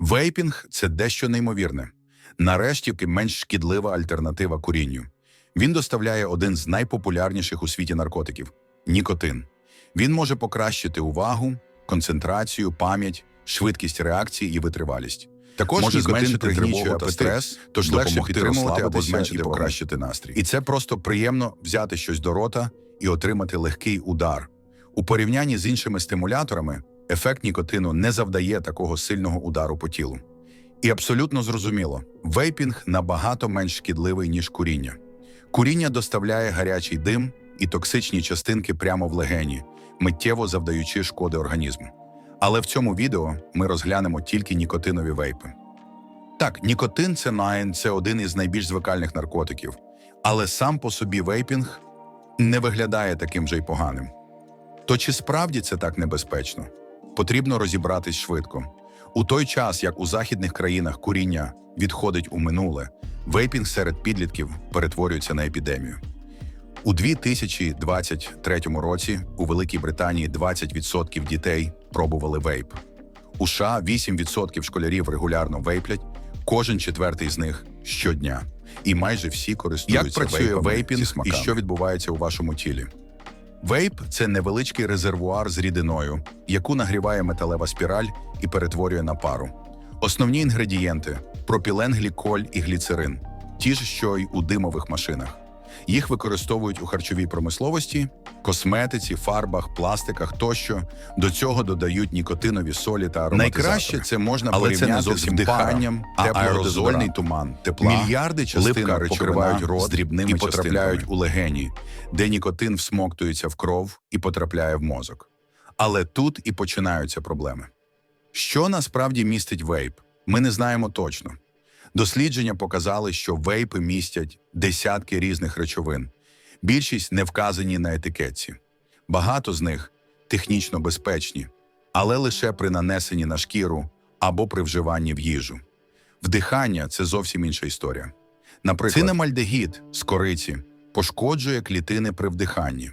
Вейпінг це дещо неймовірне. Нарешті менш шкідлива альтернатива курінню. Він доставляє один з найпопулярніших у світі наркотиків нікотин. Він може покращити увагу, концентрацію, пам'ять, швидкість реакції і витривалість. Також Може зменшити тривогу та стрес, тож легше підтримувати або зменшити і покращити настрій. І це просто приємно взяти щось до рота і отримати легкий удар. У порівнянні з іншими стимуляторами ефект нікотину не завдає такого сильного удару по тілу. І абсолютно зрозуміло, вейпінг набагато менш шкідливий, ніж куріння. Куріння доставляє гарячий дим і токсичні частинки прямо в легені, миттєво завдаючи шкоди організму. Але в цьому відео ми розглянемо тільки нікотинові вейпи. Так, нікотин це найн, це один із найбільш звикальних наркотиків, але сам по собі вейпінг не виглядає таким же й поганим. То чи справді це так небезпечно? Потрібно розібратись швидко. У той час, як у західних країнах куріння відходить у минуле, вейпінг серед підлітків перетворюється на епідемію. У 2023 році у Великій Британії 20% дітей пробували вейп. У США 8% школярів регулярно вейплять, кожен четвертий з них щодня. І майже всі користуються Як працює вейпінг і що відбувається у вашому тілі. Вейп це невеличкий резервуар з рідиною, яку нагріває металева спіраль і перетворює на пару. Основні інгредієнти пропіленгліколь і гліцерин, ті ж, що й у димових машинах. Їх використовують у харчовій промисловості, косметиці, фарбах, пластиках тощо. До цього додають нікотинові солі та ароматизатори. Найкраще це можна але це порівняти не зовсім з вдиханням, а аерозольний туман, Тепла, мільярди частин покривають рот з дрібними і потрапляють у легені, де нікотин всмоктується в кров і потрапляє в мозок. Але тут і починаються проблеми. Що насправді містить вейп? Ми не знаємо точно. Дослідження показали, що вейпи містять десятки різних речовин. Більшість не вказані на етикетці. Багато з них технічно безпечні, але лише при нанесенні на шкіру або при вживанні в їжу. Вдихання це зовсім інша історія. Наприклад, цинамальдегід з кориці пошкоджує клітини при вдиханні.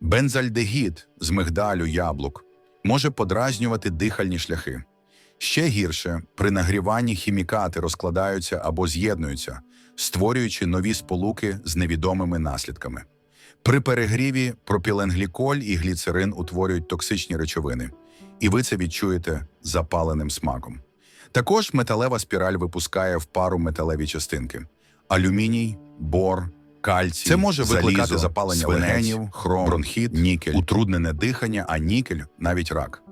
Бензальдегід з мигдалю яблук може подразнювати дихальні шляхи. Ще гірше, при нагріванні хімікати розкладаються або з'єднуються, створюючи нові сполуки з невідомими наслідками. При перегріві пропіленгліколь і гліцерин утворюють токсичні речовини, і ви це відчуєте запаленим смаком. Також металева спіраль випускає в пару металеві частинки: алюміній, бор, кальцій. Це може викликати залізо, запалення свинець, легенів, хром, бронхіт, нікель, утруднене дихання, а нікель навіть рак.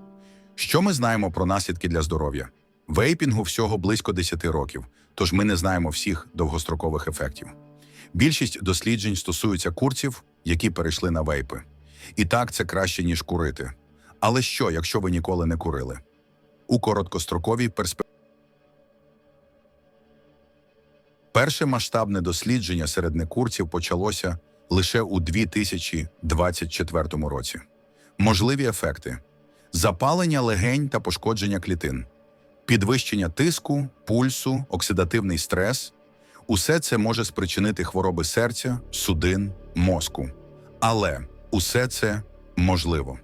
Що ми знаємо про наслідки для здоров'я? Вейпінгу всього близько 10 років, тож ми не знаємо всіх довгострокових ефектів. Більшість досліджень стосуються курців, які перейшли на вейпи. І так це краще, ніж курити. Але що, якщо ви ніколи не курили? У короткостроковій перспективі. Перше масштабне дослідження серед некурців почалося лише у 2024 році. Можливі ефекти: запалення легень та пошкодження клітин, підвищення тиску, пульсу, оксидативний стрес. Усе це може спричинити хвороби серця, судин, мозку. Але усе це можливо.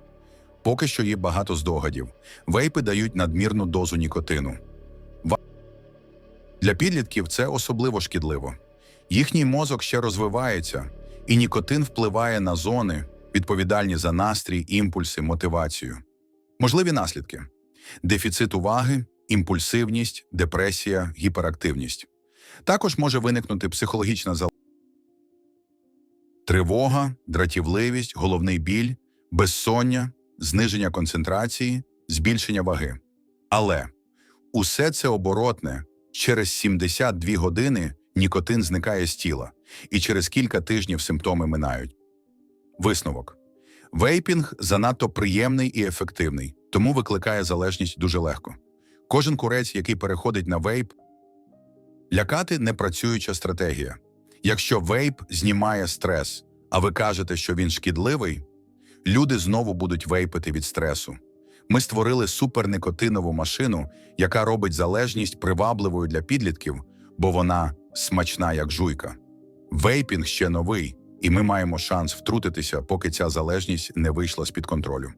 Поки що є багато здогадів. Вейпи дають надмірну дозу нікотину. Для підлітків це особливо шкідливо. Їхній мозок ще розвивається, і нікотин впливає на зони, відповідальні за настрій, імпульси, мотивацію. Можливі наслідки: дефіцит уваги, імпульсивність, депресія, гіперактивність. Також може виникнути психологічна залежність. Тривога, дратівливість, головний біль, безсоння, зниження концентрації, збільшення ваги. Але усе це оборотне. Через 72 години нікотин зникає з тіла, і через кілька тижнів симптоми минають. Висновок. Вейпінг занадто приємний і ефективний, тому викликає залежність дуже легко. Кожен курець, який переходить на вейп, лякати непрацююча стратегія. Якщо вейп знімає стрес, а ви кажете, що він шкідливий, люди знову будуть вейпити від стресу. Ми створили суперникотинову машину, яка робить залежність привабливою для підлітків, бо вона смачна як жуйка. Вейпінг ще новий, і ми маємо шанс втрутитися, поки ця залежність не вийшла з-під контролю.